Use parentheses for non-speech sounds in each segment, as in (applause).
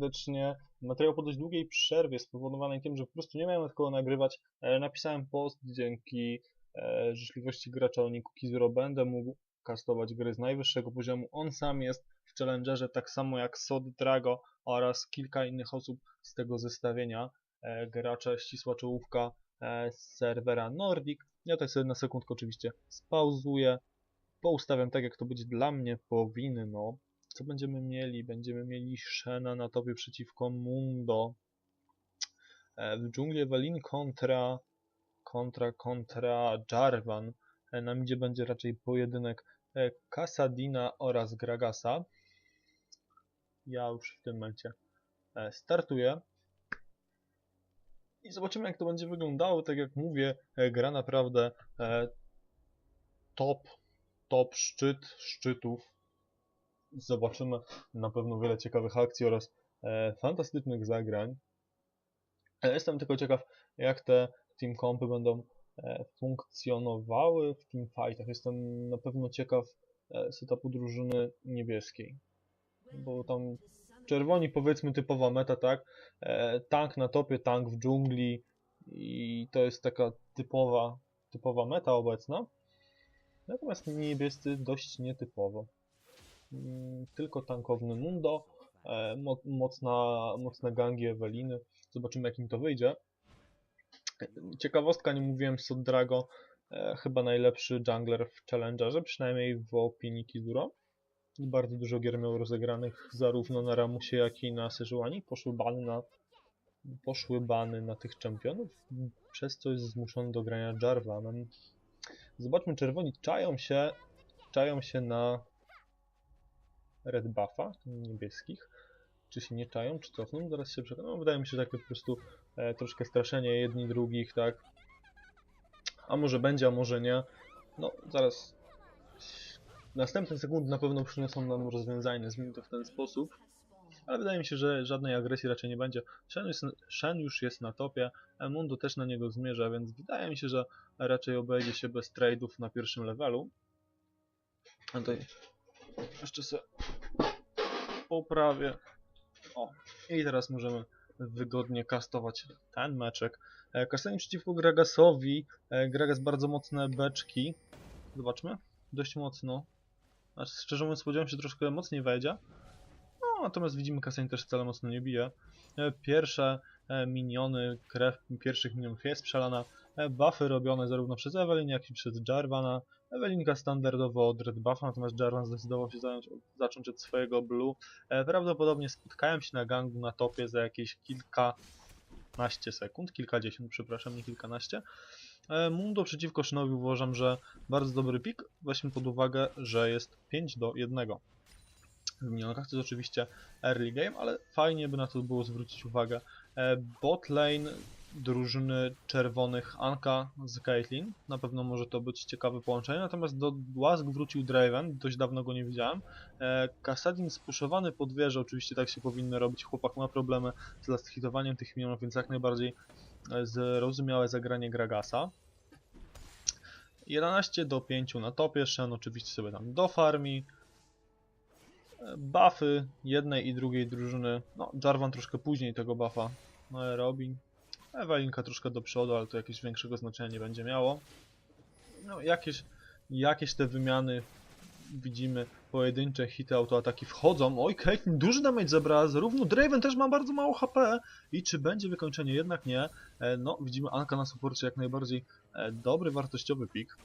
serdecznie. Materiał po dość długiej przerwie spowodowanej tym, że po prostu nie miałem od kogo nagrywać. Napisałem post, dzięki e, życzliwości gracza o niku Kizuro będę mógł kastować gry z najwyższego poziomu. On sam jest w Challengerze, tak samo jak Sod Drago oraz kilka innych osób z tego zestawienia. E, Gracze ścisła czołówka e, z serwera Nordic. Ja tutaj sobie na sekundkę oczywiście spauzuję. Poustawiam tak, jak to być dla mnie powinno. Co będziemy mieli? Będziemy mieli Shena na topie przeciwko Mundo. E, W dżungli Evelyn kontra kontra kontra Jarvan. E, Na midzie będzie raczej pojedynek e, Kasadina oraz Gragasa. Ja już w tym momencie startuję. I zobaczymy jak to będzie wyglądało. Tak jak mówię, gra naprawdę top, top szczyt szczytów. Zobaczymy na pewno wiele ciekawych akcji oraz e, fantastycznych zagrań. E, Jestem tylko ciekaw, jak te team kompy będą e, funkcjonowały w teamfightach. Jestem na pewno ciekaw setupu drużyny niebieskiej. Bo tam czerwoni powiedzmy typowa meta, tak? Tank na topie, tank w dżungli i to jest taka typowa, typowa meta obecna. Natomiast niebiescy dość nietypowo. Mm, Tylko tankowny Mundo, e, mo- mocna, mocne gangi Eweliny. Zobaczymy jak im to wyjdzie. Ciekawostka, nie mówiłem, Sod Drago e, chyba najlepszy jungler w Challengerze, przynajmniej w opinii Kizuro. Bardzo dużo gier miał rozegranych zarówno na Ramusie, jak i na Sejuani. Poszły bany na, poszły bany na tych czempionów, przez co jest zmuszony do grania Jarvanem. Zobaczmy, czerwoni czają się, czają się na red buffa niebieskich. Czy się nie czają, czy cofną? Zaraz się przekonam. No, wydaje mi się, że takie po prostu e, troszkę straszenie jedni drugich, tak? A może będzie, a może nie. No, zaraz. Następne sekundy na pewno przyniosą nam rozwiązanie, zmieni to w ten sposób. Ale wydaje mi się, że żadnej agresji raczej nie będzie. Shen, jest, Shen już jest na topie, Mundo też na niego zmierza, więc wydaje mi się, że raczej obejdzie się bez trade'ów na pierwszym levelu. A tutaj jeszcze sobie poprawię. O, i teraz możemy wygodnie kastować ten meczek. E, Kastowanie przeciwko Gragasowi. E, Gragas bardzo mocne beczki. Zobaczmy. Dość mocno. Znaczy, szczerze mówiąc, spodziewałem się troszkę mocniej wejdzie. No, natomiast widzimy, Kasań też wcale mocno nie bije. E, Pierwsze miniony, krew pierwszych minionów jest przelana. Buffy robione zarówno przez Evelyn, jak i przez Jarvana. Ewelinka standardowo od Red Buffa, natomiast Jarvan zdecydował się zająć, zacząć od swojego Blue. Prawdopodobnie spotkałem się na gangu na topie za jakieś kilkanaście sekund, kilkadziesiąt, przepraszam, nie kilkanaście. E, Mundo przeciwko Shinowi uważam, że bardzo dobry pik. Weźmy pod uwagę, że jest 5 do 1 w minionkach. To jest oczywiście early game, ale fajnie by na to było zwrócić uwagę. E, Bot lane drużyny czerwonych Anka z Caitlyn. Na pewno może to być ciekawe połączenie. Natomiast do łask wrócił Draven. Dość dawno go nie widziałem. E, Kassadin spuszowany pod wieżę. Oczywiście tak się powinno robić. Chłopak ma problemy z last hitowaniem tych minionów, więc jak najbardziej e, zrozumiałe zagranie Gragasa. 11 do 5 na topie. Shen oczywiście sobie tam do farmi. E, Buffy jednej i drugiej drużyny. No, Jarvan troszkę później tego buffa robi. Ewelinka troszkę do przodu, ale to jakiegoś większego znaczenia nie będzie miało. No, jakieś, jakieś te wymiany widzimy, pojedyncze hity, autoataki wchodzą. Oj, Caitlyn duży damage zabrała, zarówno Draven też ma bardzo mało HP. I czy będzie wykończenie? Jednak nie. E, no, widzimy Anka na supporcie jak najbardziej e, dobry, wartościowy pik.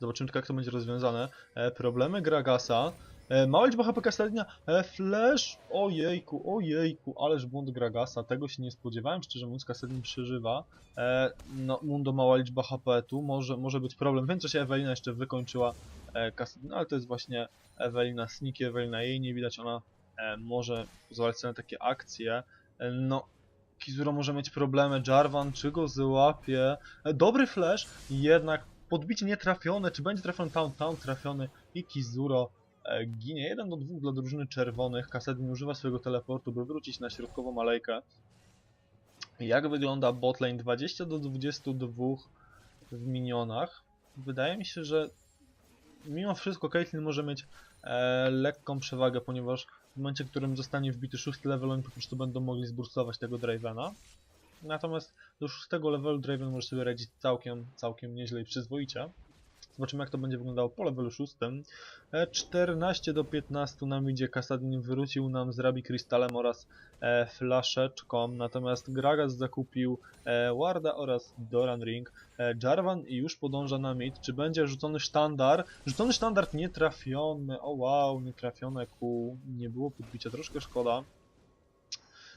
Zobaczymy tylko jak to będzie rozwiązane. E, problemy Gragasa. E, mała liczba HP Castellina. E, flash. Ojejku, ojejku, ależ błąd Gragasa. Tego się nie spodziewałem, szczerze mówiąc, Castellin przeżywa. E, no, Mundo mała liczba HP tu. Może, może być problem. W międzyczasie Ewelina jeszcze wykończyła e, Castellin, ale to jest właśnie Ewelina Sniki, Ewelina jej nie widać. Ona może pozwalać sobie na takie akcje. No, Kizuro może mieć problemy. Jarvan, czy go złapie? Dobry flash, jednak podbicie nietrafione. Czy będzie trafiony Town? Town trafiony i Kizuro ginie. 1 do 2 dla drużyny czerwonych. Kasadin używa swojego teleportu, by wrócić na środkową alejkę. Jak wygląda botlane? 20 do 22 w minionach. Wydaje mi się, że mimo wszystko Caitlyn może mieć e, lekką przewagę, ponieważ W momencie, w którym zostanie wbity szósty level, oni po prostu będą mogli zburstować tego Dravena. Natomiast do szóstego levelu Draven może sobie radzić całkiem, całkiem nieźle i przyzwoicie. Zobaczymy jak to będzie wyglądało po levelu szóstym. E, 14 do 15 nam idzie, Kasadin wrócił nam z Rabi Krystalem oraz e, Flaszeczką, natomiast Gragas zakupił e, Warda oraz Doran Ring. E, Jarvan już podąża na mid. Czy będzie rzucony sztandar? Rzucony sztandard nie trafiony. O wow, nie trafione ku. Nie było podbicia, troszkę szkoda.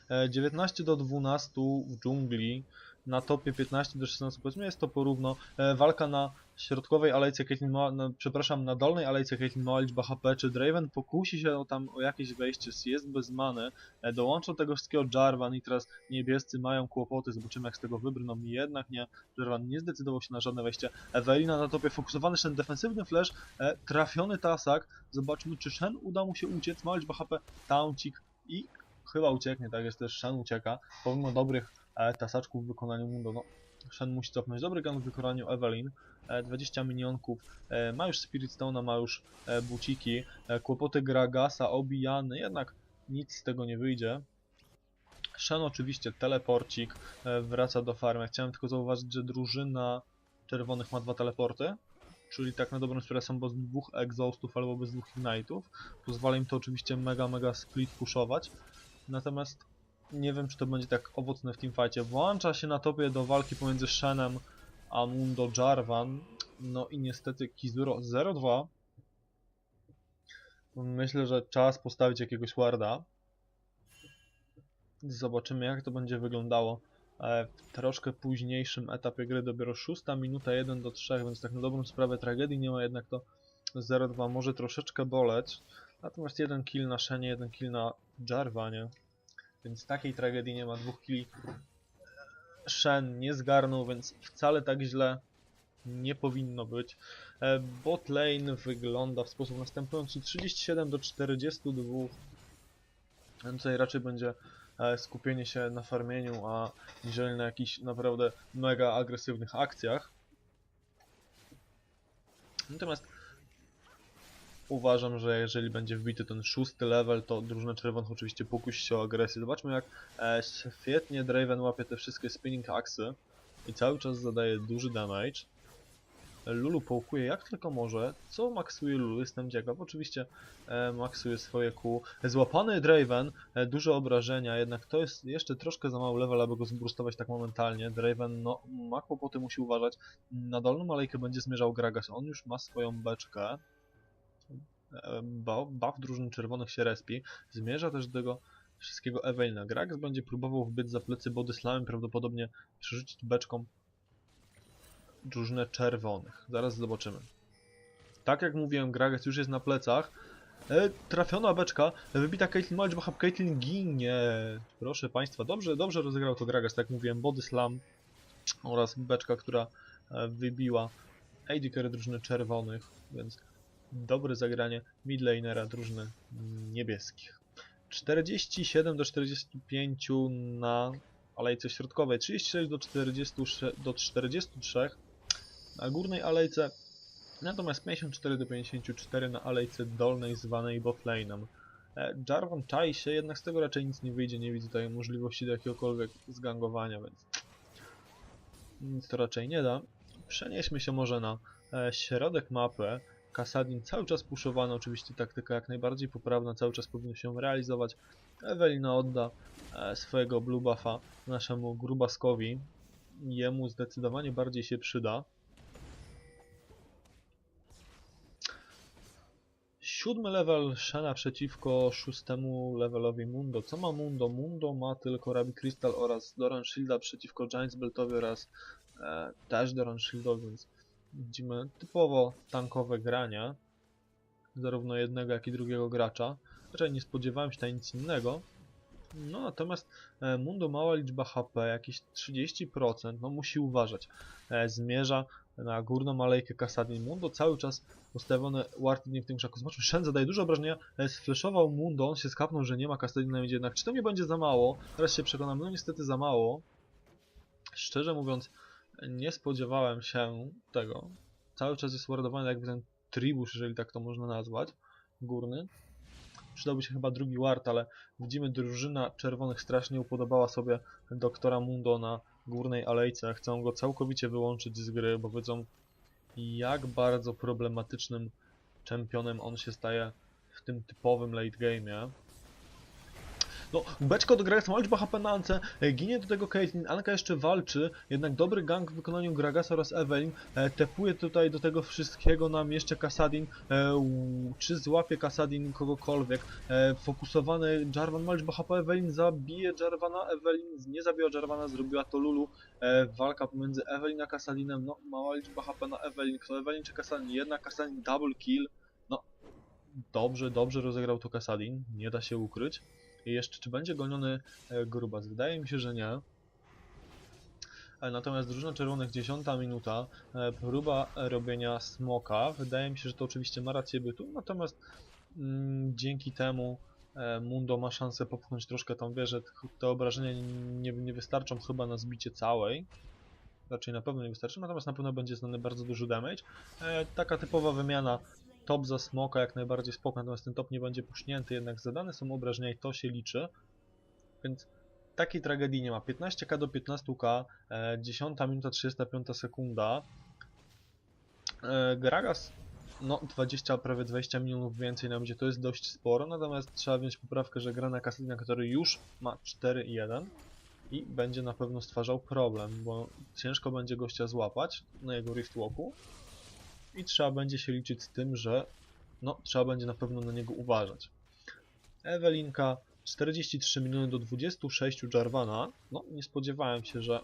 E, 19 do 12 w dżungli. Na topie 15 do 16 powiedzmy jest to porówno. E, walka na środkowej alejce Caitlyn ma, na, przepraszam, na dolnej alejce Caitlyn mała liczba HP. Czy Draven pokusi się o tam o jakieś wejście? Jest bez many. E, dołączą tego wszystkiego Jarvan i teraz niebiescy mają kłopoty. Zobaczymy jak z tego wybrną. Jednak nie. Jarvan nie zdecydował się na żadne wejście. Ewelina na topie fokusowany ten defensywny flash. E, trafiony tasak. Zobaczmy czy Shen uda mu się uciec. Mała liczba HP. Tauncik i chyba ucieknie. Tak jest też Shen ucieka. Pomimo dobrych e, tasaczków w wykonaniu Mundo. No, Shen musi cofnąć. Dobry gun w wykonaniu Evelyn. E, 20 minionków. E, ma już Spirit Stone'a, ma już e, buciki. E, kłopoty Gragasa, obijany. Jednak nic z tego nie wyjdzie. Shen oczywiście teleporcik. E, wraca do farmy. Chciałem tylko zauważyć, że drużyna czerwonych ma dwa teleporty. Czyli tak na dobrą sprawę są bez dwóch exhaustów albo bez dwóch ignite'ów. Pozwala im to oczywiście mega, mega split pushować. Natomiast nie wiem, czy to będzie tak owocne w teamfightie. Włącza się na topie do walki pomiędzy Shenem a Mundo Jarvan. No i niestety Kizuro 0-2. Myślę, że czas postawić jakiegoś warda. Zobaczymy jak to będzie wyglądało e, w troszkę późniejszym etapie gry. Dopiero 6 minuta 1 do 3, więc tak na dobrą sprawę tragedii nie ma, jednak to 0-2 może troszeczkę boleć. Natomiast jeden kill na Shenie, jeden kill na Jarvanie. Więc takiej tragedii nie ma. Dwóch killi Shen nie zgarnął, więc wcale tak źle nie powinno być. E, Bot lane wygląda w sposób następujący. 37 do 42. Tutaj raczej będzie e, skupienie się na farmieniu, a niżeli na jakichś naprawdę mega agresywnych akcjach. Natomiast uważam, że jeżeli będzie wbity ten szósty level, to drużyna czerwonych oczywiście pokusi się o agresję. Zobaczmy jak e, świetnie Draven łapie te wszystkie spinning axy i cały czas zadaje duży damage. Lulu połkuje jak tylko może. Co maksuje Lulu? Jestem ciekaw. Oczywiście e, maksuje swoje kół. Złapany Draven, e, duże obrażenia, jednak to jest jeszcze troszkę za mały level, aby go zbrustować tak momentalnie. Draven no, ma kłopoty, musi uważać. Na dolną alejkę będzie zmierzał Gragas. On już ma swoją beczkę. Ba- Buff drużyn czerwonych się respi. Zmierza też do tego wszystkiego Evelina. Gragas będzie próbował wbyć za plecy body slamem, prawdopodobnie przerzucić beczką drużynę czerwonych. Zaraz zobaczymy. Tak jak mówiłem, Gragas już jest na plecach. E, trafiona beczka, wybita Caitlyn bo Caitlyn ginie. Proszę Państwa, dobrze, dobrze rozegrał to Gragas, tak jak mówiłem, body slam oraz beczka, która e, wybiła AD carry drużyny czerwonych, więc dobre zagranie midlanera drużyny niebieskich. 47 do 45 na alejce środkowej, 36 do 40 do 43 na górnej alejce, natomiast 54 do 54 na alejce dolnej zwanej botlane'em. E, Jarvan czai się, jednak z tego raczej nic nie wyjdzie, nie widzę tutaj możliwości do jakiegokolwiek zgangowania, więc nic to raczej nie da. Przenieśmy się może na e, środek mapy. Kasadin cały czas puszowany, oczywiście taktyka jak najbardziej poprawna, cały czas powinno się realizować. Ewelina odda e, swojego blue buffa naszemu grubaskowi. Jemu zdecydowanie bardziej się przyda. Siódmy level Shena przeciwko szóstemu levelowi Mundo. Co ma Mundo? Mundo ma tylko Rabi Crystal oraz Doran Shielda przeciwko Giants Beltowi oraz e, też Doran Shieldowi, więc widzimy typowo tankowe grania zarówno jednego jak i drugiego gracza. Raczej nie spodziewałem się tutaj nic innego. No natomiast e, Mundo mała liczba HP, jakieś 30%, no musi uważać. E, zmierza na górną alejkę Kasadin. Mundo cały czas ustawione Wartnie w tym krzaku. Zobaczmy, Shen zadaje dużo obrażenia, e, sfleszował Mundo, on się skapnął, że nie ma Kasadina, będzie jednak. Czy to nie będzie za mało? Teraz się przekonam, no niestety za mało. Szczerze mówiąc, nie spodziewałem się tego. Cały czas jest wardowany jakby ten tribusz, jeżeli tak to można nazwać, górny. przydałby się chyba drugi ward, ale widzimy drużyna czerwonych strasznie upodobała sobie doktora Mundo na górnej alejce. Chcą go całkowicie wyłączyć z gry, bo wiedzą jak bardzo problematycznym czempionem on się staje w tym typowym late game'ie. No, beczka od Gragas ma liczba HP na Ance, e, ginie do tego Caitlyn, Anka jeszcze walczy, jednak dobry gang w wykonaniu Gragasa oraz Evelyn, e, tepuje tutaj do tego wszystkiego nam jeszcze Kasadin, e, czy złapie Kasadin kogokolwiek, fokusowany Jarvan ma liczbę HP, Evelyn zabije Jarvana, Evelyn nie zabiła Jarvana, zrobiła to Lulu, walka pomiędzy Evelyn a Kasadinem, no mała liczba HP na Evelyn, kto Evelyn czy Kasadin, jednak Kasadin double kill, no dobrze, dobrze rozegrał to Kasadin, nie da się ukryć. I jeszcze, czy będzie goniony e, Grubas? Wydaje mi się, że nie. E, Natomiast drużyna czerwonych, 10 minuta, e, próba robienia smoka. Wydaje mi się, że to oczywiście ma rację bytu, natomiast mm, dzięki temu Mundo ma szansę popchnąć troszkę tą wieżę. Te obrażenia nie, nie wystarczą chyba na zbicie całej. Raczej na pewno nie wystarczy, natomiast na pewno będzie znany bardzo duży damage. Taka typowa wymiana top za smoka jak najbardziej spoko, natomiast ten top nie będzie pusznięty, jednak zadane są obrażenia i to się liczy. Więc takiej tragedii nie ma. 15k do 15k, e, 10 minuta 35 sekunda. E, Gragas, no 20, prawie 20 milionów więcej nam będzie, to jest dość sporo, natomiast trzeba wziąć poprawkę, że gra na Cassidyna, który już ma 4-1 i będzie na pewno stwarzał problem, bo ciężko będzie gościa złapać na jego Riftwalku i trzeba będzie się liczyć z tym, że no, trzeba będzie na pewno na niego uważać. Ewelinka 43 miliony do 26 Jarvana. No, nie spodziewałem się, że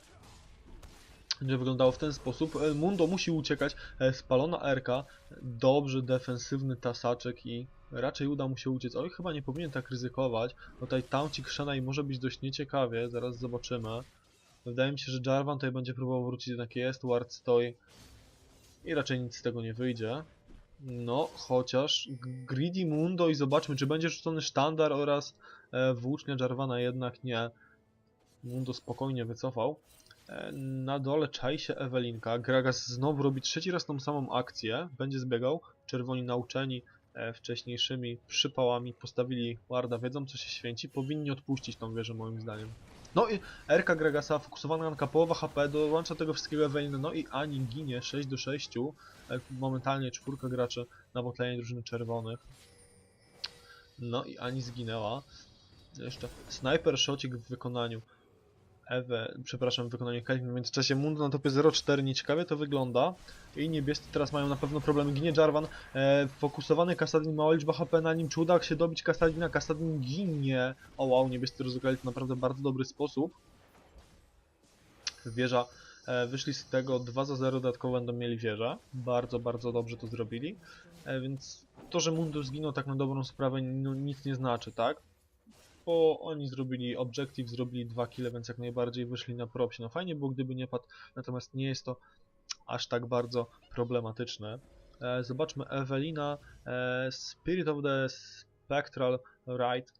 będzie wyglądało w ten sposób. E, Mundo musi uciekać. E, Spalona Erka, dobrze defensywny tasaczek i raczej uda mu się uciec. Oj, chyba nie powinien tak ryzykować. Tutaj tauncik Shana i może być dość nieciekawie, zaraz zobaczymy. Wydaje mi się, że Jarvan tutaj będzie próbował wrócić, jednak jest, Ward stoi i raczej nic z tego nie wyjdzie. No, chociaż Greedy Mundo i zobaczmy, czy będzie rzucony sztandar oraz e, włócznia Jarvana jednak nie. Mundo spokojnie wycofał. E, na dole czai się Ewelinka. Gragas znowu robi trzeci raz tą samą akcję. Będzie zbiegał. Czerwoni nauczeni e, wcześniejszymi przypałami postawili Warda, wiedzą co się święci. Powinni odpuścić tą wieżę moim zdaniem. No i RK Gregasa, fokusowana Anka, połowa HP, dołącza tego wszystkiego Ewelina, no i Ani ginie 6 do 6. E, Momentalnie czwórka graczy na botlanie drużyny czerwonych. No i Ani zginęła. Jeszcze Sniper Shotик w wykonaniu Ewe, przepraszam, w wykonaniu. W międzyczasie Mundo na topie 0-4 nieciekawie to wygląda. I niebiescy teraz mają na pewno problemy. Ginie Jarvan, e, fokusowany Kasadin, mała liczba HP na nim. Czy uda się dobić Kasadina? Kasadin ginie. O wow, niebiescy rozegrali to naprawdę bardzo dobry sposób. Wieża e, wyszli z tego 2 za 0, dodatkowo będą mieli wieżę. Bardzo, bardzo dobrze to zrobili. E, więc to, że Mundo zginął tak na dobrą sprawę no, nic nie znaczy, tak? Bo oni zrobili objective, zrobili 2 kile, więc jak najbardziej wyszli na propsie. No fajnie było, gdyby nie padł, natomiast nie jest to aż tak bardzo problematyczne. E, zobaczmy Ewelina, e, Spirit of the Spectral Rite.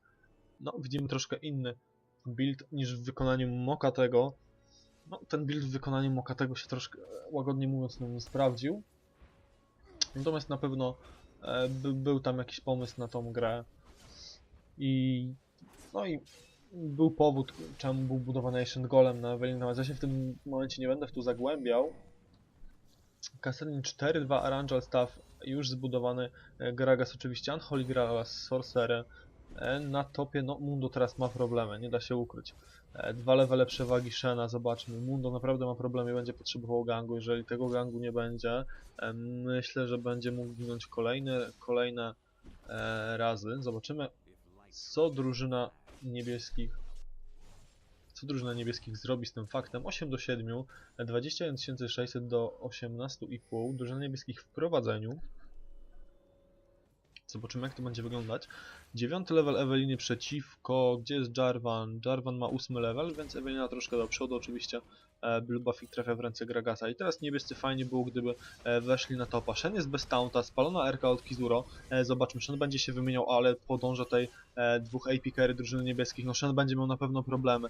No, widzimy troszkę inny build niż w wykonaniu Mokatego. No, ten build w wykonaniu Mokatego się troszkę, łagodnie mówiąc, no, nie sprawdził. Natomiast na pewno e, by, był tam jakiś pomysł na tą grę. I no i był powód, czemu był budowany Ancient Golem na. Natomiast ja się w tym momencie nie będę w to zagłębiał. Kassadin 4-2 Arangel Staff już zbudowany. e, Gragas oczywiście, Unholy Gragas, Sorcerer. E, Na topie, no Mundo teraz ma problemy, nie da się ukryć. E, Dwa levele przewagi Shena, zobaczmy. Mundo naprawdę ma problemy i będzie potrzebował gangu. Jeżeli tego gangu nie będzie, myślę, że będzie mógł ginąć kolejne, kolejne razy. Zobaczymy, co drużyna niebieskich. Co drużyna niebieskich zrobi z tym faktem? 8 do 7 21 600 do 18,5 drużyna niebieskich w prowadzeniu. Zobaczymy jak to będzie wyglądać. 9 level Eweliny przeciwko gdzie jest Jarvan? Jarvan ma 8 level więc Ewelina troszkę do przodu oczywiście e, Blue Buffing trafia w ręce Gragasa i teraz niebiescy fajnie było gdyby e, weszli na topa Shen jest bez taunta, spalona RK od Kizuro e, zobaczmy, Shen będzie się wymieniał ale podąża e, dwóch AP carry drużyny niebieskich. No Shen będzie miał na pewno problemy.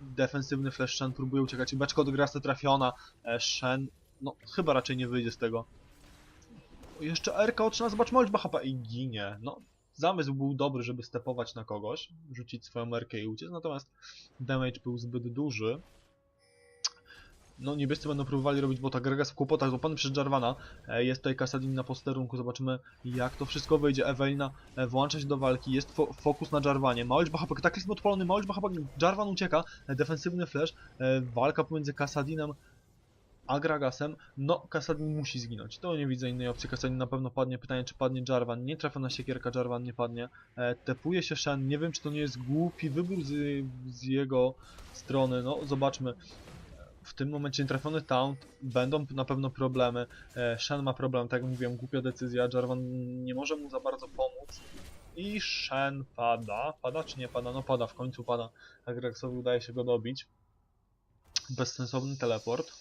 Defensywny flash Shen próbuje uciekać. Beczka od Grasa trafiona. Shen, no chyba raczej nie wyjdzie z tego. Jeszcze RK otrzyma, zobaczmy liczba HP i ginie. No zamysł był dobry, żeby stepować na kogoś, rzucić swoją merkę i uciec, natomiast damage był zbyt duży. No, niebiescy będą próbowali robić bota. Gregas w kłopotach, złapany przez Jarvana. E, Jest tutaj Kasadin na posterunku, zobaczymy jak to wszystko wyjdzie. Ewelina e, włącza się do walki, jest fo fokus na Jarvanie. Małość Bachapek, kataklizm odpalony, Małość Bachapek, Jarvan ucieka, e, defensywny flash, walka pomiędzy Kasadinem a Gragasem. No, Kasadin musi zginąć. To nie widzę innej opcji. Kasadin na pewno padnie. Pytanie, czy padnie Jarvan. Nie trafia na siekierka, Jarvan nie padnie. E, tepuje się Shen. Nie wiem, czy to nie jest głupi wybór z, z jego strony. No, zobaczmy. W tym momencie nietrafiony taunt, będą na pewno problemy. E, Shen ma problem, tak jak mówiłem, głupia decyzja. Jarvan nie może mu za bardzo pomóc. I Shen pada. Pada czy nie pada? No pada, w końcu pada. A Grexowi udaje się go dobić. Bezsensowny teleport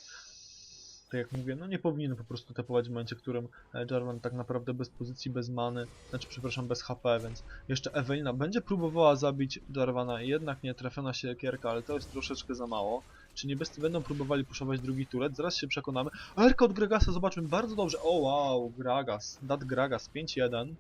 tak jak mówię, no nie powinien po prostu tapować w momencie, w którym e, Jarvan tak naprawdę bez pozycji, bez many, znaczy przepraszam, bez HP, więc jeszcze Ewelina będzie próbowała zabić Jarvana, jednak nie trafiona się kierka, ale to jest troszeczkę za mało. Czy niebiescy będą próbowali puszować drugi turet? Zaraz się przekonamy. Erka od Gregasa, zobaczmy, bardzo dobrze. O wow, Gragas, Dat Gragas, 5-1.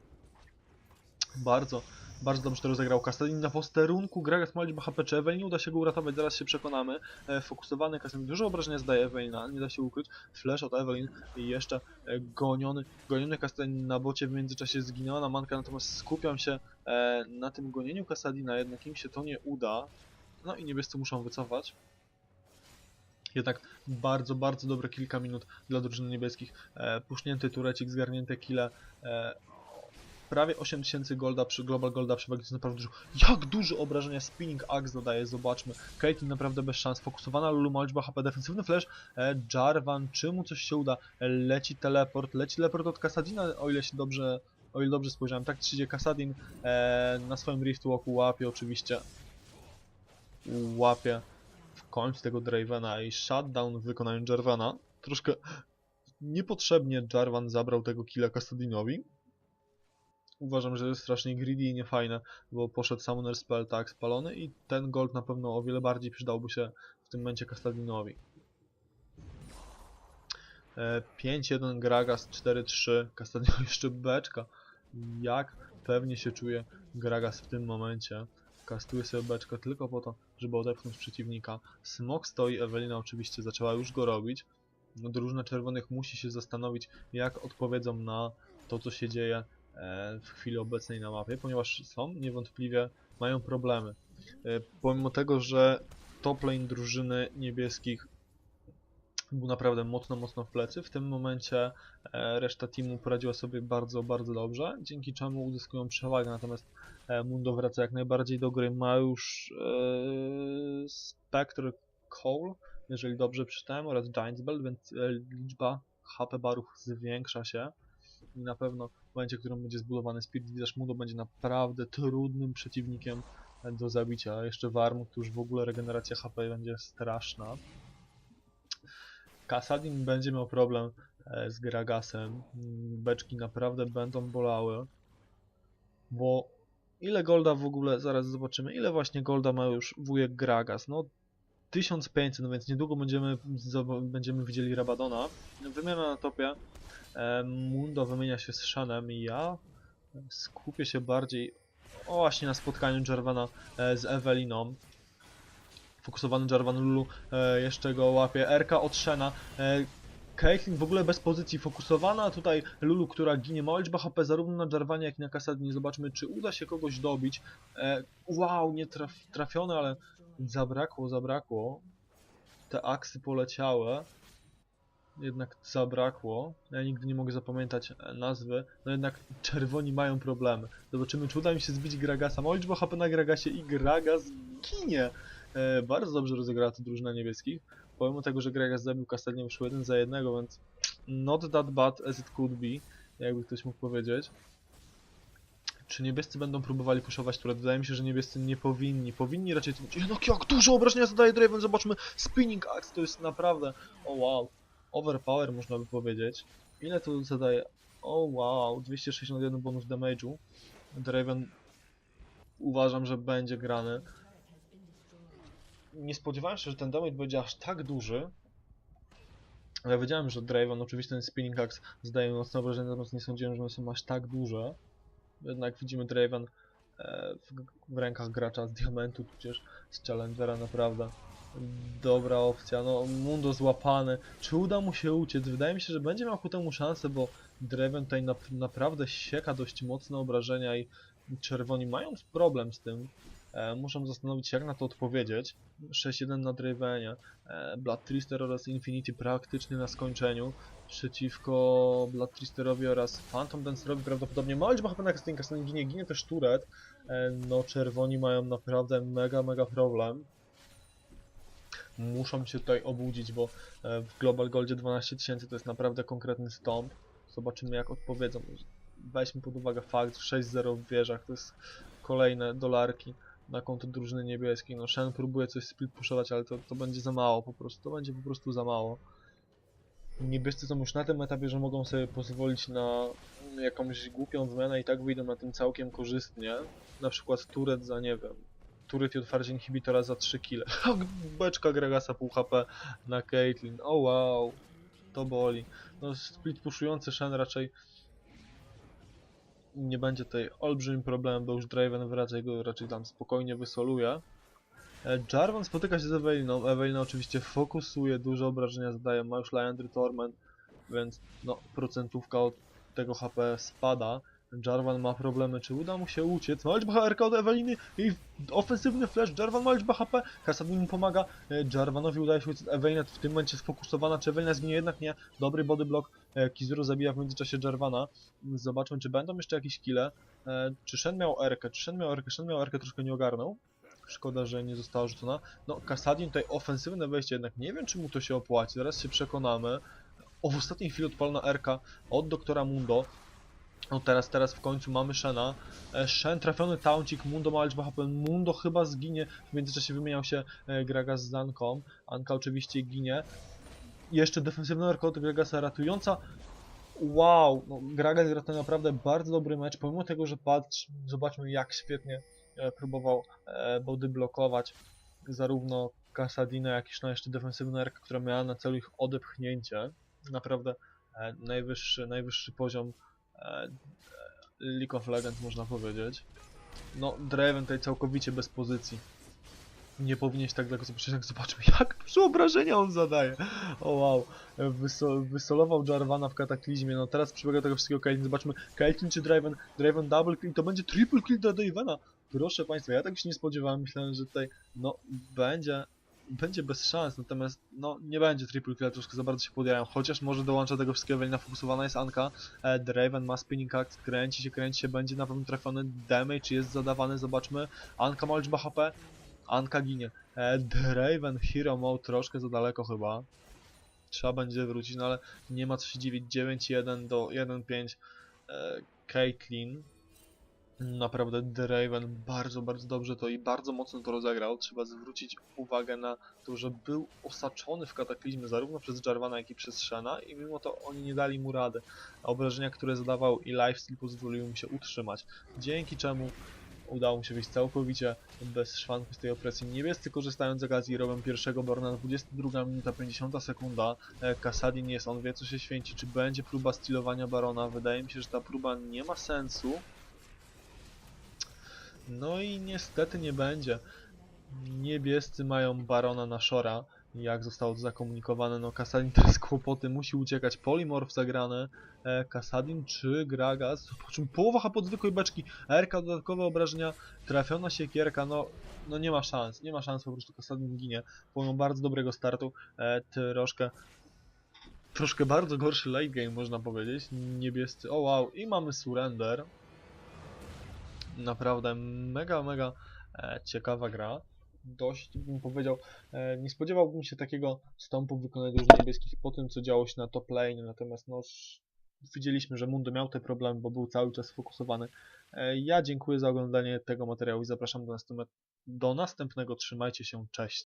Bardzo, bardzo dobrze to rozegrał Kastelin na posterunku. Gragas ma liczbę HP, czy Ewelin uda się go uratować, zaraz się przekonamy. E, fokusowany Kastelin, dużo obrażenia zdaje Ewelina, nie da się ukryć. Flash od Ewelin i jeszcze e, goniony, goniony Kastelin na bocie w międzyczasie zginęła na manka, natomiast skupiam się e, na tym gonieniu Kasadina, jednak im się to nie uda. No i niebiescy muszą wycofać. Jednak bardzo, bardzo dobre kilka minut dla drużyny niebieskich. E, pusznięty turecik, zgarnięte kile. E, prawie 8000 golda przy Global Golda przewagi, jest naprawdę dużo. Jak dużo obrażenia Spinning Axe dodaje, zobaczmy. Caitlyn naprawdę bez szans, fokusowana Lulu ma liczbę HP, defensywny flash, e, Jarvan, czy mu coś się uda, e, leci teleport, leci teleport od Kasadina, o ile się dobrze, o ile dobrze spojrzałem, tak czy Kasadin e, na swoim Rift Walku łapie oczywiście, łapie w końcu tego Dravena i shutdown w wykonaniu Jarvana, troszkę niepotrzebnie Jarvan zabrał tego killa Kasadinowi, uważam, że jest strasznie greedy i niefajne, bo poszedł Summoner Spell tak spalony i ten gold na pewno o wiele bardziej przydałby się w tym momencie Kastadinowi. E, 5-1 Gragas, 4-3, Kastadino (laughs) jeszcze beczka. Jak pewnie się czuje Gragas w tym momencie. Kastuje sobie beczkę tylko po to, żeby odepchnąć przeciwnika. Smok stoi, Ewelina oczywiście zaczęła już go robić. Drużyna czerwonych musi się zastanowić, jak odpowiedzą na to, co się dzieje e, w chwili obecnej na mapie, ponieważ są niewątpliwie, mają problemy. E, Pomimo tego, że top lane drużyny niebieskich był naprawdę mocno, mocno w plecy, w tym momencie e, reszta teamu poradziła sobie bardzo, bardzo dobrze, dzięki czemu uzyskują przewagę, natomiast e, Mundo wraca jak najbardziej do gry, ma już e, Spectre Cole, jeżeli dobrze przeczytałem, oraz Giants Belt, więc liczba HP barów zwiększa się. I na pewno w momencie, w którym będzie zbudowany Spirit Visage Mundo będzie naprawdę trudnym przeciwnikiem do zabicia, jeszcze Warmut, to już w ogóle regeneracja HP będzie straszna. Kasadin będzie miał problem e, z Gragasem. Beczki naprawdę będą bolały. Bo ile golda w ogóle, zaraz zobaczymy, ile właśnie golda ma już wujek Gragas. No 1500, no więc niedługo będziemy, będziemy widzieli Rabadona. Wymiana na topie. E, Mundo wymienia się z Shanem i ja skupię się bardziej właśnie na spotkaniu Jarvana e, z Eweliną. Fokusowany Jarvan Lulu e, jeszcze go łapie. RK od Shena. E, Caitlyn w ogóle bez pozycji fokusowana. Tutaj Lulu, która ginie. Mała liczba HP zarówno na Jarvanie, jak i na Kasadnie. Zobaczmy, czy uda się kogoś dobić. E, wow, nie traf, trafione, ale zabrakło, zabrakło. Te aksy poleciały. Jednak zabrakło. Ja nigdy nie mogę zapamiętać nazwy. No jednak czerwoni mają problemy. Zobaczymy, czy uda mi się zbić Gragasa. Mała liczba HP na Gragasie i Gragas ginie. E, bardzo dobrze rozegrała to drużyna niebieskich. Pomimo tego, że Gragas zabił Kastanię, wyszło jeden za jednego, więc not that bad as it could be, jakby ktoś mógł powiedzieć. Czy niebiescy będą próbowali puszować turet? Wydaje mi się, że niebiescy nie powinni. Powinni raczej... No jak dużo obrażenia zadaje Draven, zobaczmy. Spinning Axe to jest naprawdę... O wow. Overpower można by powiedzieć. Ile to zadaje? O wow. 261 bonus damage'u. Draven uważam, że będzie grany nie spodziewałem się, że ten damage będzie aż tak duży. Ja wiedziałem, że Draven, oczywiście ten Spinning Axe zdaje mocne obrażenia, natomiast nie sądziłem, że one są aż tak duże. jednak widzimy Draven e, w, rękach gracza z diamentu, tudzież z Challengera, naprawdę dobra opcja. No, Mundo złapany. Czy uda mu się uciec? Wydaje mi się, że będzie miał ku temu szansę, bo Draven tutaj nap naprawdę sieka dość mocne obrażenia i czerwoni mają problem z tym. E, muszą zastanowić się, jak na to odpowiedzieć. 6-1 na Dravenie. Blood Trister oraz Infinity praktycznie na skończeniu. Przeciwko Blood Tristerowi oraz Phantom Dancerowi prawdopodobnie ma liczba HP na Casting Casting ginie, ginie też Turet. E, no czerwoni mają naprawdę mega, mega problem. Muszą się tutaj obudzić, bo e, w Global Goldzie 12 tysięcy to jest naprawdę konkretny stąd. Zobaczymy jak odpowiedzą. Weźmy pod uwagę fakt, że 6-0 w wieżach to jest kolejne dolarki na konto drużyny niebieskiej. No Shen próbuje coś split puszować, ale to, to będzie za mało po prostu. To będzie po prostu za mało. Niebiescy są już na tym etapie, że mogą sobie pozwolić na jakąś głupią wymianę i tak wyjdą na tym całkiem korzystnie. Na przykład Turet za, nie wiem, Turet i otwarcie inhibitora za 3 kile. (laughs) Beczka Gregasa pół HP na Caitlyn. O wow, to boli. No split puszujący Shen raczej nie będzie tutaj olbrzymim problemem, bo już Draven raczej go raczej tam spokojnie wysoluje. E, Jarvan spotyka się z Eweliną. Ewelina oczywiście fokusuje, duże obrażenia zadaje, ma już Leandry Torment, więc no procentówka od tego HP spada. Jarvan ma problemy, czy uda mu się uciec? Ma liczba HRK od Eweliny i ofensywny flash, Jarvan ma liczba HP, Kasadin mu pomaga, e, Jarvanowi udaje się uciec, Ewelina w tym momencie sfokusowana, czy Ewelina zginie jednak? Nie, dobry body block, e, Kizuru zabija w międzyczasie Jarvana, zobaczmy czy będą jeszcze jakieś kile, e, czy Shen miał Erkę, czy Shen miał Erkę, Shen miał Erkę, troszkę nie ogarnął, szkoda, że nie została rzucona, no Kasadin tutaj ofensywne wejście jednak, nie wiem czy mu to się opłaci, zaraz się przekonamy, o, w ostatniej chwili odpalona Erka od doktora Mundo, no teraz, teraz w końcu mamy Shena. E, Shen trafiony tauncik, Mundo ma liczbę HP, Mundo chyba zginie. W międzyczasie wymieniał się e, Gragas z Anką. Anka oczywiście ginie. Jeszcze defensywna erka od Gragasa ratująca. Wow, no, Gragas gra to naprawdę bardzo dobry mecz, pomimo tego, że patrz, zobaczmy jak świetnie e, próbował body blokować zarówno Kasadina, jak i no jeszcze defensywna erka, która miała na celu ich odepchnięcie. Naprawdę najwyższy, najwyższy poziom League of Legends można powiedzieć. No, Draven tutaj całkowicie bez pozycji. Nie powinieneś tak daleko zobaczyć, zobaczmy jak dużo (laughs) obrażenia on zadaje. O wow, Wyso wysolował Jarvana w kataklizmie, no teraz przebiega tego wszystkiego Caitlyn, zobaczmy Caitlyn czy Draven, Draven double kill, to będzie triple kill dla Dravena. Proszę Państwa, ja tak się nie spodziewałem, myślałem, że tutaj, no, będzie będzie bez szans, natomiast no nie będzie triple kill, troszkę za bardzo się podjają, chociaż może dołącza tego wszystkiego, Evelina fokusowana jest Anka, e, Draven ma spinning axe, kręci się, kręci się, będzie na pewno trafiony damage, jest zadawany, zobaczmy, Anka ma liczbę HP, Anka ginie, e, Draven Hero Mode troszkę za daleko chyba, trzeba będzie wrócić, no ale nie ma co się dziwić, 9-1 do 1-5 e, Caitlyn, Naprawdę Draven bardzo, bardzo dobrze to i bardzo mocno to rozegrał. Trzeba zwrócić uwagę na to, że był osaczony w kataklizmie zarówno przez Jarvana, jak i przez Shena i mimo to oni nie dali mu rady. A obrażenia, które zadawał i lifesteal pozwoliły mu się utrzymać. Dzięki czemu udało mu się wyjść całkowicie bez szwanku z tej opresji. Niebiescy korzystając z okazji robią pierwszego Borna 22 minuta 50 sekunda. E, Kasadin jest, on wie co się święci. Czy będzie próba stylowania Barona? Wydaje mi się, że ta próba nie ma sensu. No i niestety nie będzie. Niebiescy mają Barona na Shora, jak zostało to zakomunikowane. No Kasadin teraz kłopoty, musi uciekać. Polimorf zagrany. E, Kasadin czy Gragas? Po czym połowa HP zwykłej beczki. RK dodatkowe obrażenia. Trafiona siekierka, no, no nie ma szans. Nie ma szans, po prostu Kasadin ginie. Pomimo bardzo dobrego startu. E, troszkę troszkę bardzo gorszy late game można powiedzieć. Niebiescy, o wow, i mamy surrender naprawdę mega, mega e, ciekawa gra. Dość bym powiedział, e, nie spodziewałbym się takiego stąpu wykonanego już niebieskich po tym, co działo się na top lane, natomiast no, widzieliśmy, że Mundo miał te problemy, bo był cały czas sfokusowany. E, ja dziękuję za oglądanie tego materiału i zapraszam do, do następnego. Trzymajcie się, cześć.